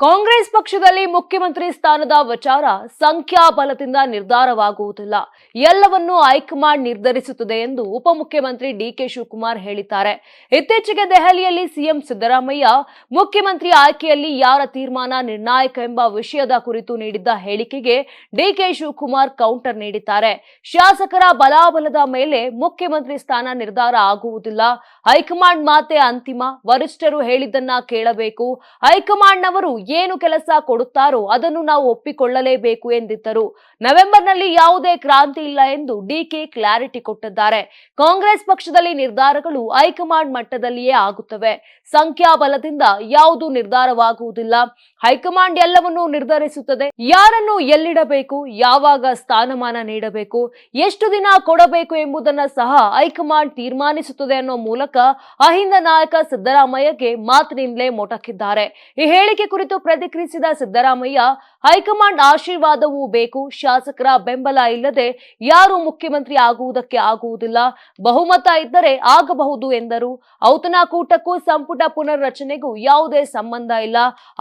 ಕಾಂಗ್ರೆಸ್ ಪಕ್ಷದಲ್ಲಿ ಮುಖ್ಯಮಂತ್ರಿ ಸ್ಥಾನದ ವಿಚಾರ ಸಂಖ್ಯಾಬಲದಿಂದ ನಿರ್ಧಾರವಾಗುವುದಿಲ್ಲ. ಎಲ್ಲವನ್ನೂ ಹೈಕಮಾಂಡ್ ನಿರ್ಧರಿಸುತ್ತದೆ ಎಂದು ಉಪಮುಖ್ಯಮಂತ್ರಿ ಡಿಕೆ ಶಿವಕುಮಾರ್ ಹೇಳಿದ್ದಾರೆ. ಇತ್ತೀಚೆಗೆ ದೆಹಲಿಯಲ್ಲಿ ಸಿಎಂ ಸಿದ್ದರಾಮಯ್ಯ ಮುಖ್ಯಮಂತ್ರಿ ಆಯ್ಕೆಯಲ್ಲಿ ಯಾರ ತೀರ್ಮಾನ ನಿರ್ಣಾಯಕ ಎಂಬ ವಿಷಯದ ಕುರಿತು ನೀಡಿದ್ದ ಹೇಳಿಕೆಗೆ ಡಿಕೆ ಶಿವಕುಮಾರ್ ಕೌಂಟರ್ ನೀಡಿದ್ದಾರೆ. ಶಾಸಕರ ಬಲಾಬಲದ ಮೇಲೆ ಮುಖ್ಯಮಂತ್ರಿ ಸ್ಥಾನ ನಿರ್ಧಾರ ಆಗುವುದಿಲ್ಲ. ಹೈಕಮಾಂಡ್ ಮಾತೆ ಅಂತಿಮ. ವರಿಷ್ಠರು ಹೇಳಿದ್ದನ್ನ ಕೇಳಬೇಕು. ಹೈಕಮಾಂಡ್ನವರು ಏನು ಕೆಲಸ ಕೊಡುತ್ತಾರೋ ಅದನ್ನು ನಾವು ಒಪ್ಪಿಕೊಳ್ಳಲೇಬೇಕು ಎಂದಿದ್ದರು. ನವೆಂಬರ್ನಲ್ಲಿ ಯಾವುದೇ ಕ್ರಾಂತಿ ಇಲ್ಲ ಎಂದು ಡಿಕೆ ಕ್ಲಾರಿಟಿ ಕೊಟ್ಟಿದ್ದಾರೆ. ಕಾಂಗ್ರೆಸ್ ಪಕ್ಷದಲ್ಲಿ ನಿರ್ಧಾರಗಳು ಹೈಕಮಾಂಡ್ ಮಟ್ಟದಲ್ಲಿಯೇ ಆಗುತ್ತವೆ. ಸಂಖ್ಯಾಬಲದಿಂದ ಯಾವುದು ನಿರ್ಧಾರವಾಗುವುದಿಲ್ಲ. ಹೈಕಮಾಂಡ್ ಎಲ್ಲವನ್ನೂ ನಿರ್ಧರಿಸುತ್ತದೆ. ಯಾರನ್ನು ಎಲ್ಲಿಡಬೇಕು, ಯಾವಾಗ ಸ್ಥಾನಮಾನ ನೀಡಬೇಕು, ಎಷ್ಟು ದಿನ ಕೊಡಬೇಕು ಎಂಬುದನ್ನ ಸಹ ಹೈಕಮಾಂಡ್ ತೀರ್ಮಾನಿಸುತ್ತದೆ ಅನ್ನೋ ಮೂಲಕ ಅಹಿಂದ ನಾಯಕ ಸಿದ್ದರಾಮಯ್ಯಗೆ ಮಾತಿನಿಂದಲೇ ಮೊಟಕಿದ್ದಾರೆ. ಈ ಹೇಳಿಕೆ ಕುರಿತು ಪ್ರತಿಕ್ರಿಯಿಸಿದ ಸಿದ್ದರಾಮಯ್ಯ, ಹೈಕಮಾಂಡ್ ಆಶೀರ್ವಾದವೂ ಬೇಕು, ಶಾಸಕರ ಬೆಂಬಲ ಇಲ್ಲದೆ ಯಾರು ಮುಖ್ಯಮಂತ್ರಿ ಆಗುವುದಕ್ಕೆ ಆಗುವುದಿಲ್ಲ, ಬಹುಮತ ಇದ್ದರೆ ಆಗಬಹುದು ಎಂದರು. ಔತಣಕೂಟಕ್ಕೂ ಸಂಪುಟ ಪುನರ್ರಚನೆಗೂ ಯಾವುದೇ ಸಂಬಂಧ ಇಲ್ಲ.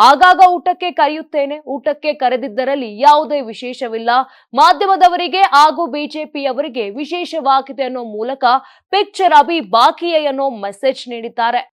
ಆಗಾಗ ಊಟಕ್ಕೆ ಕರೆಯುತ್ತೇನೆ, ಊಟಕ್ಕೆ ಕರೆದಿದ್ದರಲ್ಲಿ ಯಾವುದೇ ವಿಶೇಷವಿಲ್ಲ. ಮಾಧ್ಯಮದವರಿಗೆ ಹಾಗೂ ಬಿಜೆಪಿಯವರಿಗೆ ವಿಶೇಷವಾಗಿದೆ ಅನ್ನೋ ಮೂಲಕ ಪಿಕ್ಚರ್ ಅಭಿ ಬಾಕಿಯೇ ಅನ್ನೋ ಮೆಸೇಜ್ ನೀಡಿದ್ದಾರೆ.